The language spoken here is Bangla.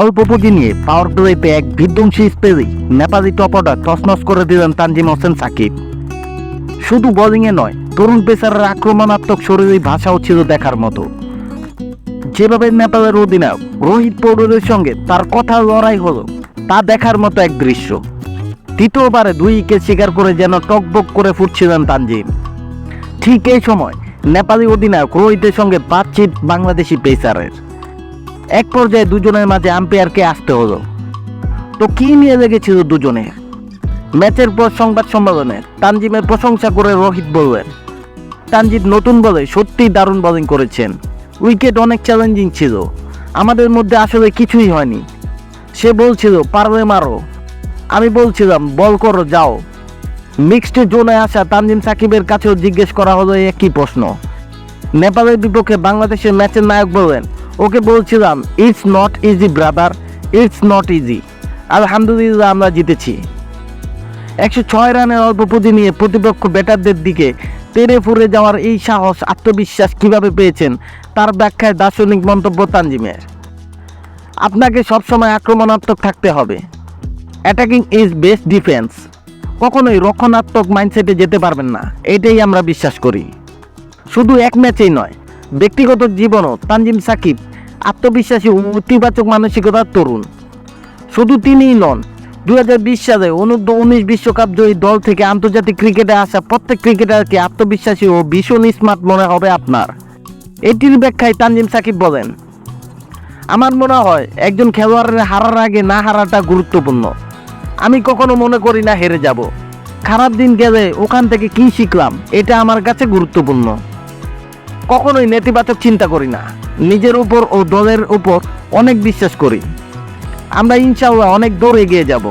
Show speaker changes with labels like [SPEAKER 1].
[SPEAKER 1] অল্প পুঁজি নিয়ে পাওয়ার প্লেতে এক বিধ্বংসী স্পেলেই নেপালি টপটা তছনছ করে দিলেন তানজিম হোসেন সাকিব। শুধু বোলিংয়ে নয়, তরুণ পেসারের আক্রমণাত্মক শরীরী ভাষাও ছিল দেখার মতো। যেভাবে নেপালের অধিনায়ক রোহিত পৌডের সঙ্গে তার কথা লড়াই হলো, তা দেখার মতো এক দৃশ্য। তৃতীয়বারে দুই উইকেট শিকার করে যেন টকবক করে ফুটছিলেন তানজিম। ঠিক এই সময় নেপালি অধিনায়ক রোহিতের সঙ্গে বাতচিত বাংলাদেশি পেসারের। এক পর্যায়ে দুজনের মাঝে আম্পায়ারকে আসতে হলো। তো কি নিয়ে লেগেছিল দুজনে? ম্যাচের পর সংবাদ সম্মেলনে তানজিমের প্রশংসা করে রোহিত বললেন তানজিদ নতুন বলে সত্যিই দারুণ বোলিং করেছেন। উইকেট অনেক চ্যালেঞ্জিং ছিল। আমাদের মধ্যে আসলে কিছুই হয়নি। সে বলছিল, পারলে মারো। আমি বলছিলাম, বল করো, যাও। মিক্সড জোনে আসা তানজিম সাকিবের কাছেও জিজ্ঞেস করা হলো একই প্রশ্ন? নেপালের বিপক্ষে বাংলাদেশের ম্যাচের নায়ক বললেন ওকে বলছিলাম it's not easy brother it's not easy আলহামদুলিল্লাহ আমরা জিতেছি। একশো ছয় রানের অল্প পুঁজি নিয়ে প্রতিপক্ষ ব্যাটারদের দিকে তেরে ফুরে যাওয়ার এই সাহস আত্মবিশ্বাস কীভাবে পেয়েছেন, তার ব্যাখ্যায় দার্শনিক মন্তব্য তানজিমের। আপনাকে সবসময় আক্রমণাত্মক থাকতে হবে। অ্যাটাকিং ইজ বেস্ট ডিফেন্স কখনোই রক্ষণাত্মক মাইন্ডসেটে যেতে পারবেন না। এটাই আমরা বিশ্বাস করি। শুধু এক ম্যাচেই নয়, ব্যক্তিগত জীবনও তানজিম সাকিব আত্মবিশ্বাসী ও ইতিবাচক মানসিকতার তরুণ। শুধু তিনিই নন দু হাজার বিশ সালে অনূর্ধ্ব উনিশ বিশ্বকাপ জয়ী দল থেকে আন্তর্জাতিক ক্রিকেটে আসা প্রত্যেক ক্রিকেটারকে আত্মবিশ্বাসী ও ভীষণ স্মার্ট মনে হবে আপনার। এটির ব্যাখ্যায় তানজিম সাকিব বলেন, আমার মনে হয় একজন খেলোয়াড়ের হারার আগে না হারাটা গুরুত্বপূর্ণ। আমি কখনো মনে করি না হেরে যাব। খারাপ দিন গেলে ওখান থেকে কি শিখলাম, এটা আমার কাছে গুরুত্বপূর্ণ। কখনোই নেতিবাচক চিন্তা করি না। নিজের উপর ও দলের উপর অনেক বিশ্বাস করি। আমরা ইনশাল্লাহ অনেক দূর এগিয়ে যাব।